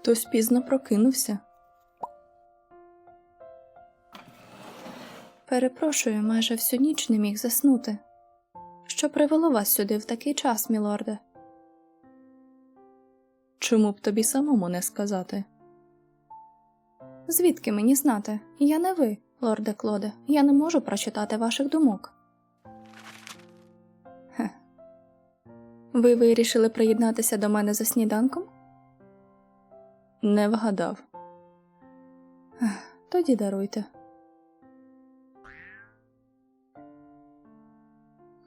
Хтось пізно прокинувся. Перепрошую, майже всю ніч не міг заснути. Що привело вас сюди в такий час, мілорде? Чому б тобі самому не сказати? Звідки мені знати? Я не ви, лорде Клоде. Я не можу прочитати ваших думок. Хе. Ви вирішили приєднатися до мене за сніданком? Не вгадав. Тоді даруйте.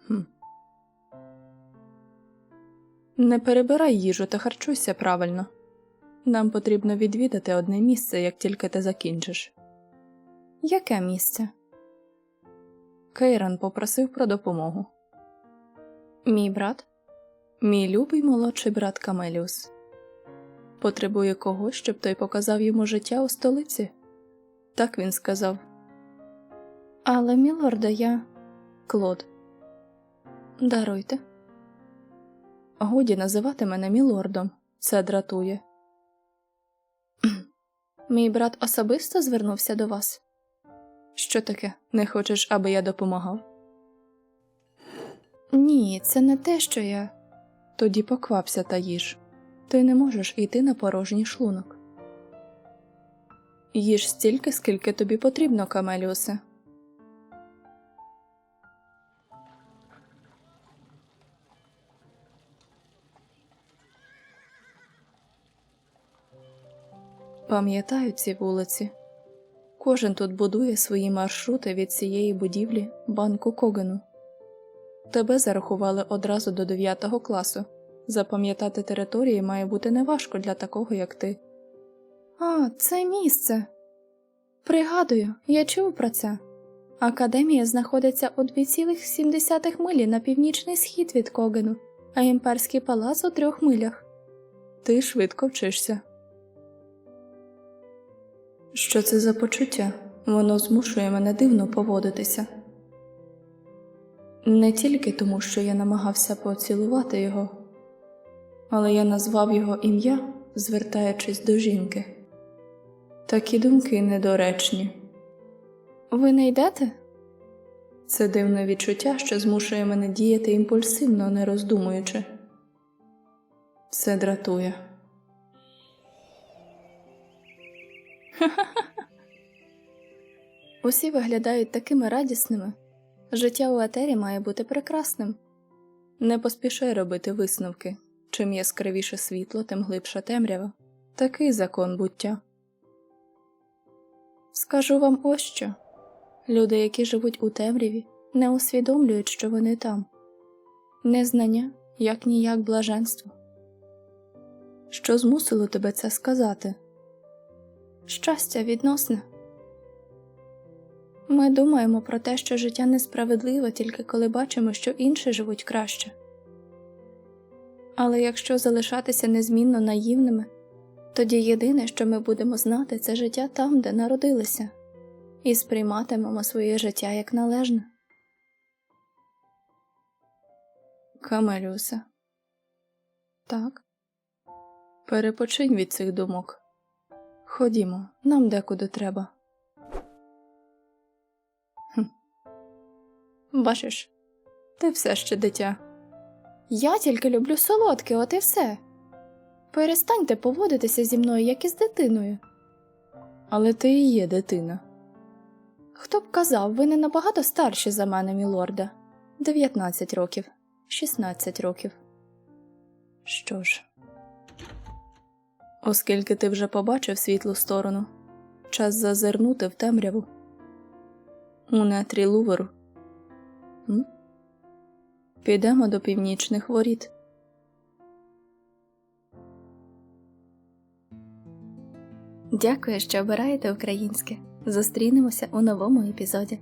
Хм. Не перебирай їжу та харчуйся правильно. Нам потрібно відвідати одне місце, як тільки ти закінчиш. Яке місце? Кейран попросив про допомогу. Мій брат? Мій любий молодший брат Камеліус. Потребує когось, щоб той показав йому життя у столиці. Так він сказав. Але, мілорда, я. Клод. Даруйте. Годі називати мене мілордом. Це дратує. Мій брат особисто звернувся до вас. Що таке? Не хочеш, аби я допомагав? Ні, це не те, що я. Тоді поквапся та їж. Ти не можеш йти на порожній шлунок. Їж стільки, скільки тобі потрібно, Камеліусе. Пам'ятаю ці вулиці. Кожен тут будує свої маршрути від цієї будівлі банку Когену. Тебе зарахували одразу до 9 класу. Запам'ятати території має бути неважко для такого, як ти. А, це місце. Пригадую, я чув про це. Академія знаходиться у 2,7 милі на північний схід від Когену, а імперський палац у трьох милях. Ти швидко вчишся. Що це за почуття? Воно змушує мене дивно поводитися. Не тільки тому, що я намагався поцілувати його, але я назвав його ім'я, звертаючись до жінки. Такі думки недоречні. Ви не йдете? Це дивне відчуття, що змушує мене діяти імпульсивно, не роздумуючи. Це дратує. Усі виглядають такими радісними. Життя у етері має бути прекрасним. Не поспішай робити висновки. Чим яскравіше світло, тим глибша темрява. Такий закон буття. Скажу вам ось що люди, які живуть у темряві, не усвідомлюють, що вони там. Незнання як ніяк блаженство. Що змусило тебе це сказати? Щастя відносне. Ми думаємо про те, що життя несправедливе тільки коли бачимо, що інші живуть краще. Але якщо залишатися незмінно наївними, тоді єдине, що ми будемо знати, це життя там, де народилися, і сприйматимемо своє життя як належне. Камелюсе. Так. Перепочинь від цих думок. Ходімо, нам декуди треба. Хм. Бачиш, ти все ще дитя. Я тільки люблю солодке, от і все. Перестаньте поводитися зі мною, як із дитиною. Але ти і є дитина. Хто б казав, ви не набагато старші за мене, мілорда. 19 років, 16 років. Що ж, оскільки ти вже побачив світлу сторону, час зазирнути в темряву. У нетрі Луверу. М? Підемо до північних воріт. Дякую, що обираєте українське. Зустрінемося у новому епізоді.